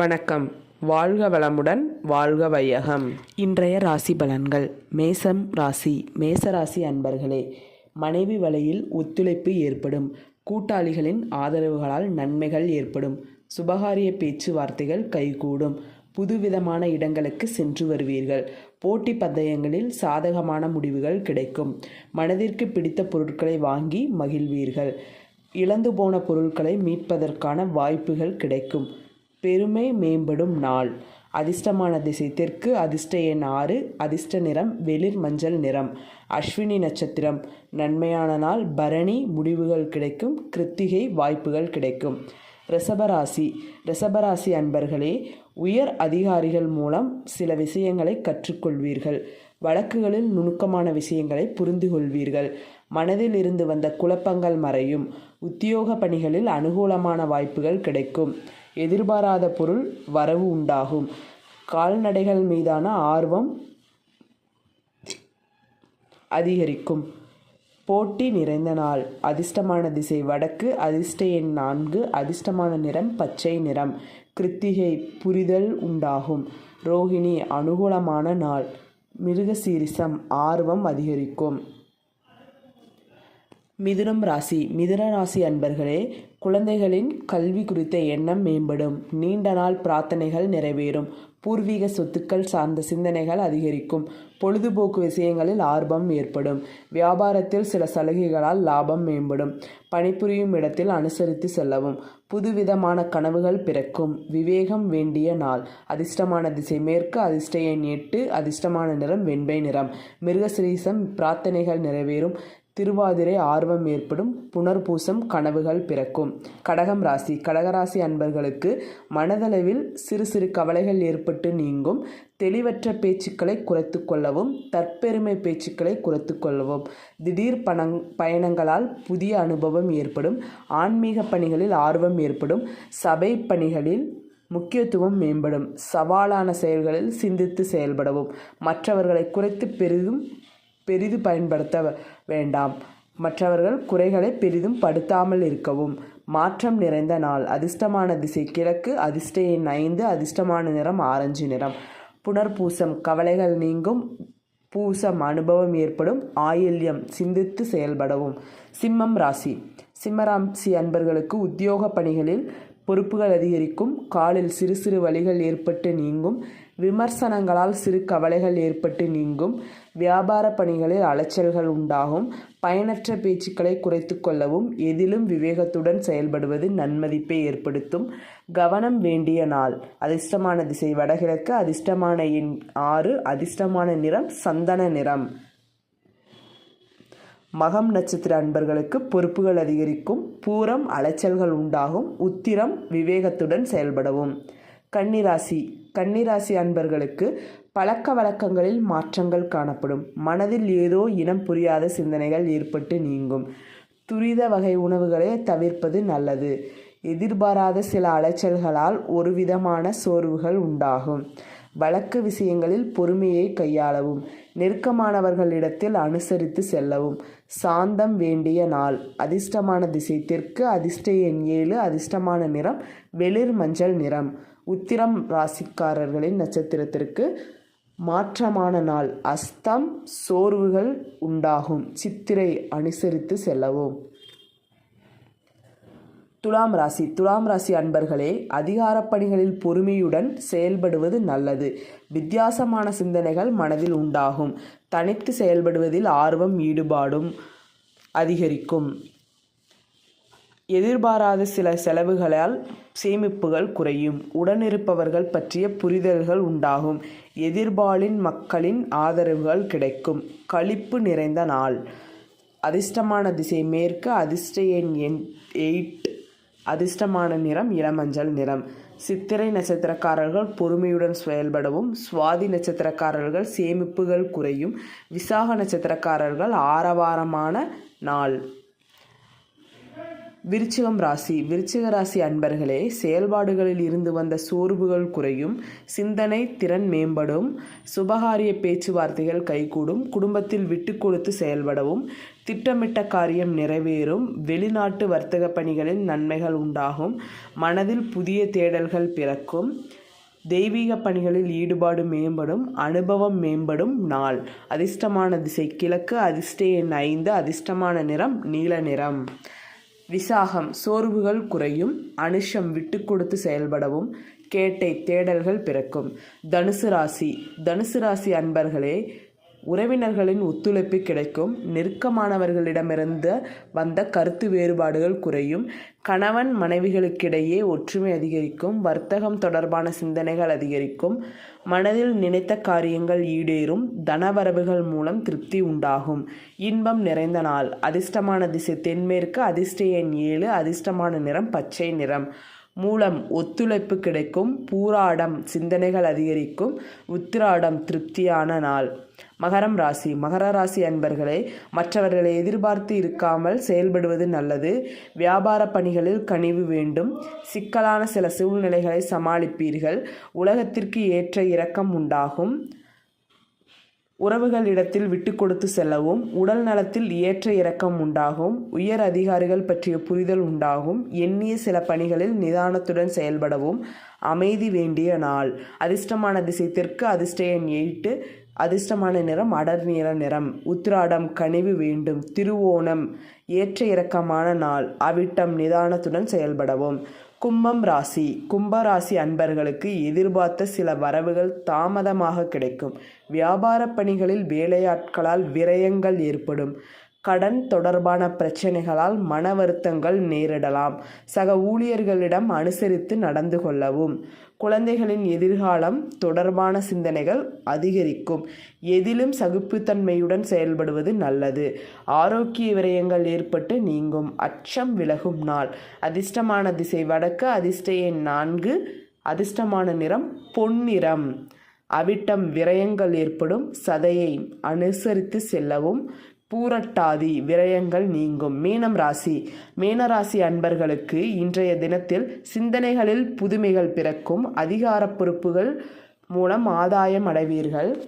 வணக்கம். வாழ்க வளமுடன் வாழ்க வையகம். இன்றைய ராசி பலன்கள். மேசம் ராசி. மேச ராசி அன்பர்களே மனைவி வலையில் ஒத்துழைப்பு ஏற்படும். கூட்டாளிகளின் ஆதரவுகளால் நன்மைகள் ஏற்படும். சுபகாரிய பேச்சுவார்த்தைகள் கைகூடும். புதுவிதமான இடங்களுக்கு சென்று வருவீர்கள். போட்டி பந்தயங்களில் சாதகமான முடிவுகள் கிடைக்கும். மனதிற்கு பிடித்த பொருட்களை வாங்கி மகிழ்வீர்கள். இழந்து போன பொருட்களை மீட்பதற்கான வாய்ப்புகள் கிடைக்கும். பெருமை மேம்படும் நாள். அதிர்ஷ்டமான திசை தெற்கு அதிர்ஷ்ட எண் ஆறு அதிர்ஷ்ட நிறம் வெளிர் மஞ்சள் நிறம். அஸ்வினி நட்சத்திரம். நன்மையான நாள் பரணி முடிவுகள் கிடைக்கும் கிருத்திகை வாய்ப்புகள் கிடைக்கும். ரிஷபராசி. ரிஷபராசி அன்பர்களே உயர் அதிகாரிகள் மூலம் சில விஷயங்களை கற்றுக்கொள்வீர்கள். வழக்குகளில் நுணுக்கமான விஷயங்களை புரிந்து கொள்வீர்கள் மனதில் இருந்து வந்த குழப்பங்கள் மறையும். உத்தியோக பணிகளில் அனுகூலமான வாய்ப்புகள் கிடைக்கும். எதிர்பாராத பொருள் வரவு உண்டாகும். கால்நடைகள் மீதான ஆர்வம் அதிகரிக்கும். போட்டி நிறைந்த நாள். அதிர்ஷ்டமான திசை. வடக்கு அதிர்ஷ்ட எண் நான்கு. அதிர்ஷ்டமான நிறம் பச்சை நிறம். கிருத்திகை புரிதல் உண்டாகும். ரோகிணி அனுகூலமான நாள். மிருகசீரிசம் ஆர்வம் அதிகரிக்கும். மிதுனம் ராசி மிதுன ராசி அன்பர்களே குழந்தைகளின் கல்வி குறித்த எண்ணம் மேம்படும். நீண்ட நாள் பிரார்த்தனைகள் நிறைவேறும். பூர்வீக சொத்துக்கள் சார்ந்த சிந்தனைகள் அதிகரிக்கும். பொழுதுபோக்கு விஷயங்களில் ஆர்வம் ஏற்படும். வியாபாரத்தில் சில சலுகைகளால் லாபம் மேம்படும். பணிபுரியும் இடத்தில் அனுசரித்து செல்லவும். புதுவிதமான கனவுகள் பிறக்கும். விவேகம் வேண்டிய நாள். அதிர்ஷ்டமான திசை மேற்கு அதிர்ஷ்ட எண் எட்டு அதிர்ஷ்டமான நிறம் வெண்பை நிறம். மிருகசிரீசம் பிரார்த்தனைகள் நிறைவேறும். திருவாதிரை ஆர்வம் ஏற்படும் புனர்பூசம் கனவுகள் பிறக்கும். கடகம் ராசி. கடகராசி அன்பர்களுக்கு மனதளவில் சிறு சிறு கவலைகள் ஏற்பட்டு நீங்கும். தெளிவற்ற பேச்சுக்களை குறைத்து கொள்ளவும் தற்பெருமை பேச்சுக்களை குறைத்து கொள்ளவும். திடீர் பணங் பயணங்களால் புதிய அனுபவம் ஏற்படும். ஆன்மீக பணிகளில் ஆர்வம் ஏற்படும். சபை பணிகளில் முக்கியத்துவம் மேம்படும். சவாலான செயல்களில் சிந்தித்து செயல்படவும். மற்றவர்களை குறைத்து பெரிதும் பெரிது பயன்படுத்த வேண்டாம். மற்றவர்கள் குறைகளை பெரிதும் படுத்தாமல் இருக்கவும். மாற்றம் நிறைந்த நாள். அதிர்ஷ்டமான திசை. கிழக்கு அதிர்ஷ்ட எண் ஐந்து அதிர்ஷ்டமான நிறம் ஆரஞ்சு நிறம். புனர்பூசம். கவலைகள் நீங்கும். பூசம். அனுபவம் ஏற்படும். ஆயில்யம். சிந்தித்து செயல்படவும். சிம்மம் ராசி. சிம்மராசி அன்பர்களுக்கு உத்தியோக பணிகளில் பொறுப்புகள் அதிகரிக்கும். காலில் சிறு சிறு வலிகள் ஏற்பட்டு நீங்கும். விமர்சனங்களால் சிறு கவலைகள் ஏற்பட்டு நீங்கும். வியாபார பணிகளில் அலைச்சல்கள் உண்டாகும். பயனற்ற பேச்சுக்களை குறைத்து கொள்ளவும் எதிலும் விவேகத்துடன் செயல்படுவது நன்மதிப்பை ஏற்படுத்தும். கவனம் வேண்டிய நாள். அதிர்ஷ்டமான திசை வடகிழக்கு அதிர்ஷ்டமான எண் ஆறு அதிர்ஷ்டமான நிறம் சந்தன நிறம். மகம் நட்சத்திர அன்பர்களுக்கு பொறுப்புகள் அதிகரிக்கும். பூரம் அலைச்சல்கள் உண்டாகும். உத்திரம் விவேகத்துடன் செயல்படவும். கன்னிராசி. கன்னிராசி அன்பர்களுக்கு பழக்க வழக்கங்களில் மாற்றங்கள் காணப்படும். மனதில் ஏதோ இனம் புரியாத சிந்தனைகள் ஏற்பட்டு நீங்கும். துரித வகை உணவுகளை தவிர்ப்பது நல்லது. எதிர்பாராத சில அலைச்சல்களால் ஒரு விதமான சோர்வுகள் உண்டாகும். வழக்கு விஷயங்களில் பொறுமையை கையாளவும் நெருக்கமானவர்களிடத்தில் அனுசரித்து செல்லவும். சாந்தம் வேண்டிய நாள். அதிர்ஷ்டமான திசை தெற்கு அதிர்ஷ்ட எண் ஏழு அதிர்ஷ்டமான நிறம் வெளிர் மஞ்சள் நிறம். உத்திரம் ராசிக்காரர்களின் நட்சத்திரத்திற்கு மாற்றமான நாள். அஸ்தம் சோர்வுகள் உண்டாகும். சித்திரை அனுசரித்து செல்லவும். துலாம் ராசி. துலாம் ராசி அன்பர்களே அதிகாரப் பணிகளில் பொறுமையுடன் செயல்படுவது நல்லது. வித்தியாசமான சிந்தனைகள் மனதில் உண்டாகும். தனித்து செயல்படுவதில் ஆர்வம் ஈடுபாடும் அதிகரிக்கும். எதிர்பாராத சில செலவுகளால் சேமிப்புகள் குறையும். உடனிருப்பவர்கள் பற்றிய புரிதல்கள் உண்டாகும். எதிர்பாலின் மக்களின் ஆதரவுகள் கிடைக்கும். களிப்பு நிறைந்த நாள். அதிர்ஷ்டமான திசை மேற்கு அதிர்ஷ்ட எண் எண் எயிட். அதிர்ஷ்டமான நிறம் இளமஞ்சள் நிறம். சித்திரை நட்சத்திரக்காரர்கள் பொறுமையுடன் செயல்படவும். சுவாதி நட்சத்திரக்காரர்கள் சேமிப்புகள் குறையும். விசாக நட்சத்திரக்காரர்கள் ஆரவாரமான நாள். விருச்சிகம் ராசி. விருச்சிக ராசி அன்பர்களே செயல்பாடுகளில் இருந்து வந்த சோர்வுகள் குறையும் சிந்தனை திறன் மேம்படும் சுபகாரிய பேச்சுவார்த்தைகள் கைகூடும் குடும்பத்தில் விட்டு கொடுத்து செயல்படவும் திட்டமிட்ட காரியம் நிறைவேறும் வெளிநாட்டு வர்த்தக பணிகளில் நன்மைகள் உண்டாகும் மனதில் புதிய தேடல்கள் பிறக்கும் தெய்வீக பணிகளில் ஈடுபாடு மேம்படும் அனுபவம் மேம்படும் நாள். அதிர்ஷ்டமான திசை கிழக்கு அதிர்ஷ்ட எண் ஐந்து அதிர்ஷ்டமான நிறம் நீல நிறம். விசாகம். சோர்வுகள் குறையும் அனுஷம் விட்டு கொடுத்து செயல்படவும் கேட்டை தேடல்கள் பிறக்கும். தனுசு ராசி. தனுசு ராசி அன்பர்களே உறவினர்களின் ஒத்துழைப்பு கிடைக்கும். நெருக்கமானவர்களிடமிருந்து வந்த கருத்து வேறுபாடுகள் குறையும். கணவன் மனைவிகளுக்கிடையே ஒற்றுமை அதிகரிக்கும். வர்த்தகம் தொடர்பான சிந்தனைகள் அதிகரிக்கும். மனதில் நினைத்த காரியங்கள் ஈடேறும். தனவரவுகள் மூலம் திருப்தி உண்டாகும். இன்பம் நிறைந்த நாள். அதிர்ஷ்டமான திசை தென்மேற்கு அதிர்ஷ்ட எண் ஏழு அதிர்ஷ்டமான நிறம் பச்சை நிறம். மூலம் ஒத்துழைப்பு கிடைக்கும். பூராடம் சிந்தனைகள் அதிகரிக்கும். உத்திராடம் திருப்தியான நாள். மகரம் ராசி. மகர ராசி அன்பர்களே மற்றவர்களை எதிர்பார்த்து இருக்காமல் செயல்படுவது நல்லது. வியாபார பணிகளில் கனிவு வேண்டும். சிக்கலான சில சூழ்நிலைகளை சமாளிப்பீர்கள். உலகத்திற்கு ஏற்ற இரக்கம் உண்டாகும். உறவுகளிடத்தில் விட்டு கொடுத்து செல்லவும் உடல் நலத்தில் ஏற்ற இறக்கம் உண்டாகும். உயர் அதிகாரிகள் பற்றிய புரிதல் உண்டாகும். எண்ணிய சில பணிகளில் நிதானத்துடன் செயல்படவும் அமைதி வேண்டிய நாள். அதிர்ஷ்டமான திசை தெற்கு அதிர்ஷ்ட எண் எயிட்டு அதிர்ஷ்டமான நிறம் அடர் நீல நிறம். உத்திராடம் கனிவு வேண்டும். திருவோணம் ஏற்ற இறக்கமான நாள். அவிட்டம் நிதானத்துடன் செயல்படவும். கும்பம் ராசி. கும்ப ராசி அன்பர்களுக்கு எதிர்பார்த்த சில வரவுகள் தாமதமாக கிடைக்கும். வியாபார பணிகளில் வேலையாட்களால் விரயங்கள் ஏற்படும். கடன் தொடர்பான பிரச்சனைகளால் மன வருத்தங்கள் நேரிடலாம். சக ஊழியர்களிடம் அனுசரித்து நடந்து கொள்ளவும். குழந்தைகளின் எதிர்காலம் தொடர்பான சிந்தனைகள் அதிகரிக்கும். எதிலும் சகிப்புத்தன்மையுடன் செயல்படுவது நல்லது. ஆரோக்கிய விரயங்கள் ஏற்பட்டு நீங்கும். அச்சம் விலகும் நாள். அதிர்ஷ்டமான திசை வடக்கு அதிர்ஷ்ட எண் நான்கு அதிர்ஷ்டமான நிறம் பொன்னிறம். அவிட்டம் விரயங்கள் ஏற்படும். சதையை அனுசரித்து செல்லவும். பூரட்டாதி விரயங்கள் நீங்கும். மீனம் ராசி. மீனராசி அன்பர்களுக்கு இன்றைய தினத்தில் சிந்தனைகளில் புதுமைகள் பிறக்கும். அதிகார பொறுப்புகள் மூலம் ஆதாயம் அடைவீர்கள்.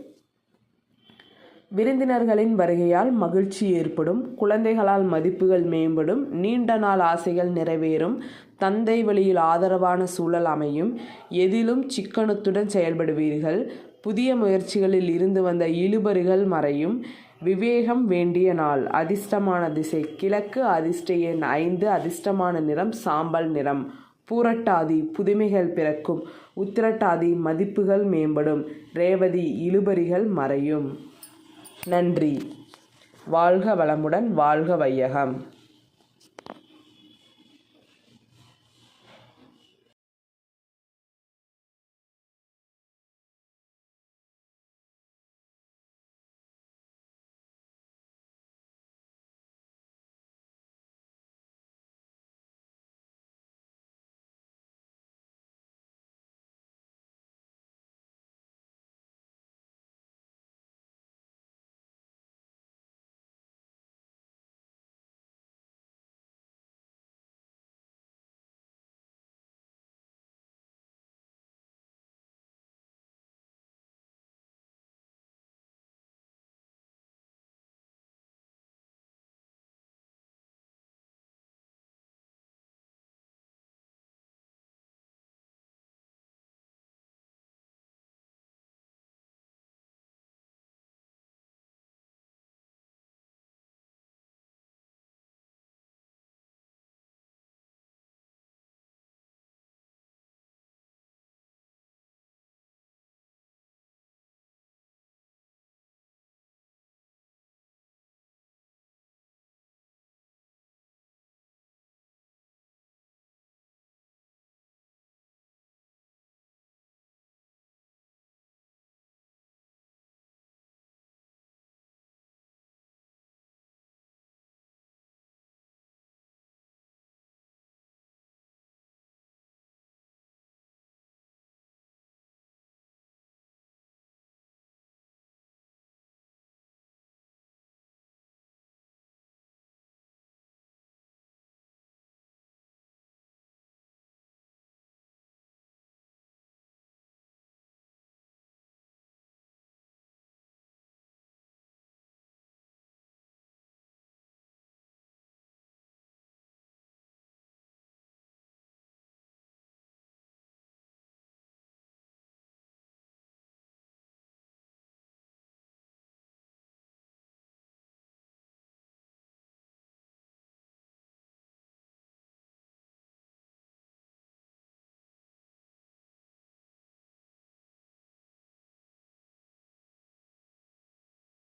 விருந்தினர்களின் வருகையால் மகிழ்ச்சி ஏற்படும். குழந்தைகளால் மதிப்புகள் மேம்படும். நீண்ட நாள் ஆசைகள் நிறைவேறும். தந்தை வழியில் ஆதரவான சூழல் அமையும். எதிலும் சிக்கனத்துடன் செயல்படுவீர்கள். புதிய முயற்சிகளில் இருந்து வந்த இழுபறிகள் மறையும். விவேகம் வேண்டிய நாள். அதிர்ஷ்டமான திசை. கிழக்கு அதிர்ஷ்ட எண் ஐந்து. அதிர்ஷ்டமான நிறம் சாம்பல் நிறம். பூரட்டாதி புதுமைகள் பிறக்கும். உத்திரட்டாதி மதிப்புகள் மேம்படும். ரேவதி இழுபறிகள் மறையும். நன்றி. வாழ்க வளமுடன் வாழ்க வையகம்.